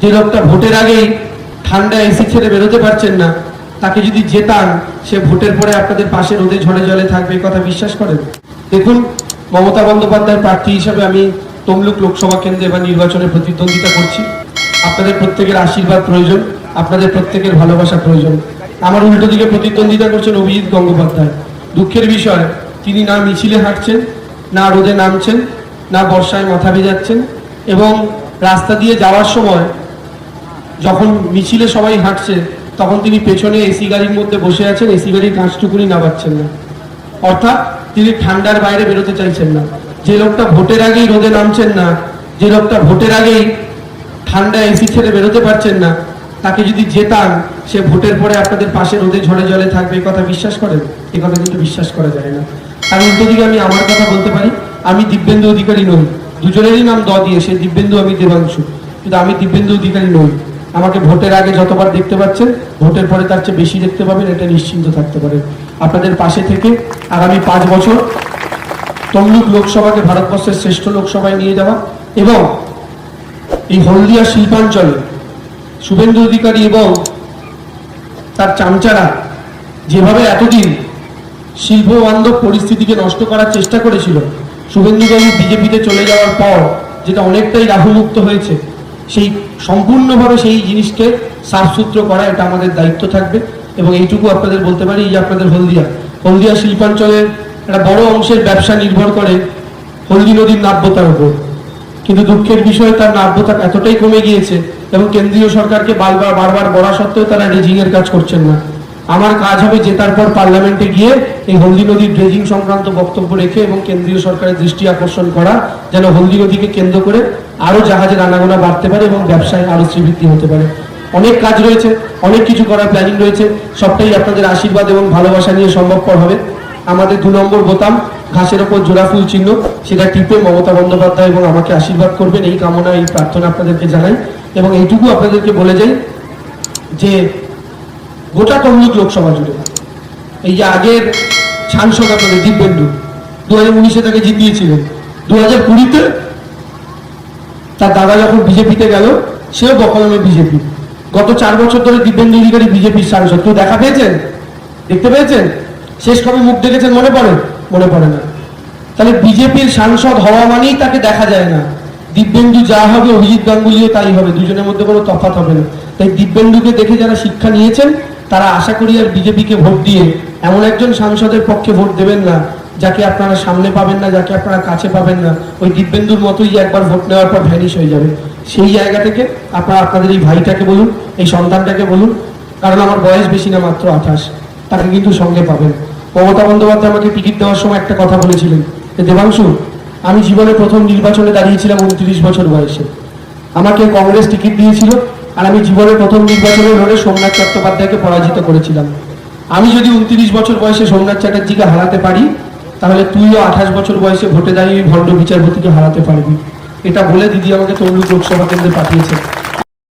যে লোকটা ভোটের আগেই ঠান্ডা এসি ছেড়ে বেরোতে পারছেন না, তাকে যদি জেতান, সে ভোটের পরে আপনাদের পাশে রোদে ঝড়ে জলে থাকবে কথা বিশ্বাস করেন? দেখুন, মমতা বন্দ্যোপাধ্যায়ের প্রার্থী হিসাবে আমি তমলুক লোকসভা কেন্দ্রে বা নির্বাচনে প্রতিদ্বন্দ্বিতা করছি। আপনাদের প্রত্যেকের আশীর্বাদ প্রয়োজন, আপনাদের প্রত্যেকের ভালোবাসা প্রয়োজন। আমার উল্টো দিকে প্রতিদ্বন্দ্বিতা করছেন অভিজিৎ গঙ্গোপাধ্যায়। দুঃখের বিষয়, তিনি না মিছিলে হাঁটছেন, না রোদে নামছেন, না বর্ষায় মাথা ভেজাচ্ছেন এবং রাস্তা দিয়ে যাওয়ার সময় যখন মিছিলে সবাই হাঁটছে, তখন তিনি পেছনে এসি গাড়ির মধ্যে বসে আছেন এসি গাড়ির কাঁচটুকুনি নামাচ্ছেন না। অর্থাৎ তিনি ঠান্ডার বাইরে বেরোতে চাইছেন না। যে লোকটা ভোটের আগেই রোদে নামছেন না, যে লোকটা ভোটের আগেই ঠান্ডা এসি ছেড়ে বেরোতে পারছেন না, তাকে যদি জেতান, সে ভোটের পরে আপনাদের পাশে রোদে ঝড়ে জলে থাকবে এ কথা বিশ্বাস করেন? এ কথা কিন্তু বিশ্বাস করা যায় না। আর উল্টো দিকে আমি আমার কথা বলতে পারি, আমি দিব্যেন্দু অধিকারী নই। দুজনেরই নাম দ দিয়ে, সে দিব্যেন্দু আমি দেবাংশু। কিন্তু আমি দিব্যেন্দু অধিকারী নই। আমাকে ভোটের আগে যতবার দেখতে পাচ্ছেন, ভোটের পরে তার চেয়ে বেশি দেখতে পাবেন, এটা নিশ্চিন্ত থাকতে পারেন আপনাদের পাশে থেকে আগামী পাঁচ বছর তমলুক লোকসভাকে ভারতবর্ষের শ্রেষ্ঠ লোকসভায় নিয়ে যাওয়া এবং এই হলদিয়া শিল্পাঞ্চলে শুভেন্দু অধিকারী এবং তার চামচারা যেভাবে এতদিন শিল্প বান্ধব পরিস্থিতিকে নষ্ট করার চেষ্টা করেছিল, শুভেন্দুবাবু বিজেপিতে চলে যাওয়ার পর যেটা অনেকটাই রাহুমুক্ত হয়েছে সেই সম্পূর্ণভাবে সেই জিনিসকে সাফসূত্র করা, এটা আমাদের দায়িত্ব থাকবে। এবং এইটুকু আপনাদের বলতে পারি যে আপনাদের হলদিয়া। হলদিয়া শিল্পাঞ্চলের একটা বড় অংশের ব্যবসা নির্ভর করে হলদি নদীর নাব্যতার উপর। কিন্তু দুঃখের বিষয়ে, তার নাব্যতা এতটাই কমে গিয়েছে এবং কেন্দ্রীয় সরকারকে বারবার বারবার বলা সত্ত্বেও তারা রেজিংয়ের এর কাজ করছেন না। আমার কাজ হবে জেতার পর পার্লামেন্টে গিয়ে এই হলদি নদীর ড্রেজিং সংক্রান্ত বক্তব্য রেখে এবং কেন্দ্রীয় সরকারের দৃষ্টি আকর্ষণ করা, যেন হলদি নদীকে কেন্দ্র করে আরও জাহাজের আনাগোনা বাড়তে পারে এবং ব্যবসায় আরও শ্রীবৃদ্ধি হতে পারে। অনেক কাজ রয়েছে, অনেক কিছু করার প্ল্যানিং রয়েছে, সবটাই আপনাদের আশীর্বাদ এবং ভালোবাসা নিয়ে সম্ভবপর হবে। আমাদের দু নম্বর বোতাম, ঘাসের ওপর জোড়া ফুল চিহ্ন, সেটা টিপে মমতা বন্দ্যোপাধ্যায় এবং আমাকে আশীর্বাদ করবেন, এই কামনা, এই প্রার্থনা আপনাদেরকে জানাই। এবং এইটুকু আপনাদেরকে বলে যাই যে গোটা তমলুক লোকসভা জুড়ে। এই যে আগের সাংসদ আপনাদের দিব্যেন্দু দু হাজার উনিশে তাকে জিতিয়েছিলেন। দু হাজার কুড়িতে তার দাদা যখন বিজেপিতে গেল, সেও বকলমে বিজেপি। গত চার বছর ধরে দিব্যেন্দু অধিকারী বিজেপির সাংসদ। কেউ দেখা পেয়েছেন? দেখতে পেয়েছেন? শেষ কবে মুখ দেখেছেন মনে পড়ে? মনে পড়ে না। তাহলে বিজেপির সাংসদ হওয়া মানেই তাকে দেখা যায় না। দিব্যেন্দু যা হবে, অভিজিৎ গাঙ্গুলিও তাই হবে। দুজনের মধ্যে কোনো তফাৎ হবে না। তাই দিব্যেন্দুকে দেখে যারা শিক্ষা নিয়েছেন তারা আশা করি আর বিজেপিকে ভোট দিয়ে এমন একজন সাংসদের পক্ষে ভোট দেবেন না, যাকে আপনারা সামনে পাবেন না, যাকে আপনারা কাছে পাবেন না। ওই দিব্যেন্দুর মতোই একবার ভোট নেওয়ার পর ভ্যানিশ হয়ে যাবে। সেই জায়গা থেকে আপনারা আপনাদের এই ভাইটাকে বলুন, এই সন্তানটাকে বলুন, কারণ আমার বয়স বেশি না, মাত্র আঠাশ। তাকে কিন্তু সঙ্গে পাবেন। মমতা বন্দ্যোপাধ্যায় আমাকে টিকিট দেওয়ার সময় একটা কথা বলেছিলেন যে, দেবাংশু, আমি জীবনে প্রথম নির্বাচনে দাঁড়িয়েছিলাম উনত্রিশ বছর বয়সে। আমাকে কংগ্রেস টিকিট দিয়েছিল আর আমি জীবনের প্রথম নির্বাচনের লড়ে সোমনাথ চট্টোপাধ্যায়কে পরাজিত করেছিলাম। আমি যদি উনত্রিশ বছর বয়সে সোমনাথ চ্যাটার্জিকে হারাতে পারি, তাহলে তুইও আঠাশ বছর বয়সে ভোটে দাঁড়িয়ে ভণ্ড বিচারপতিকে হারাতে পারবি। এটা বলে দিদি আমাকে তমলুক লোকসভা কেন্দ্রে পাঠিয়েছে।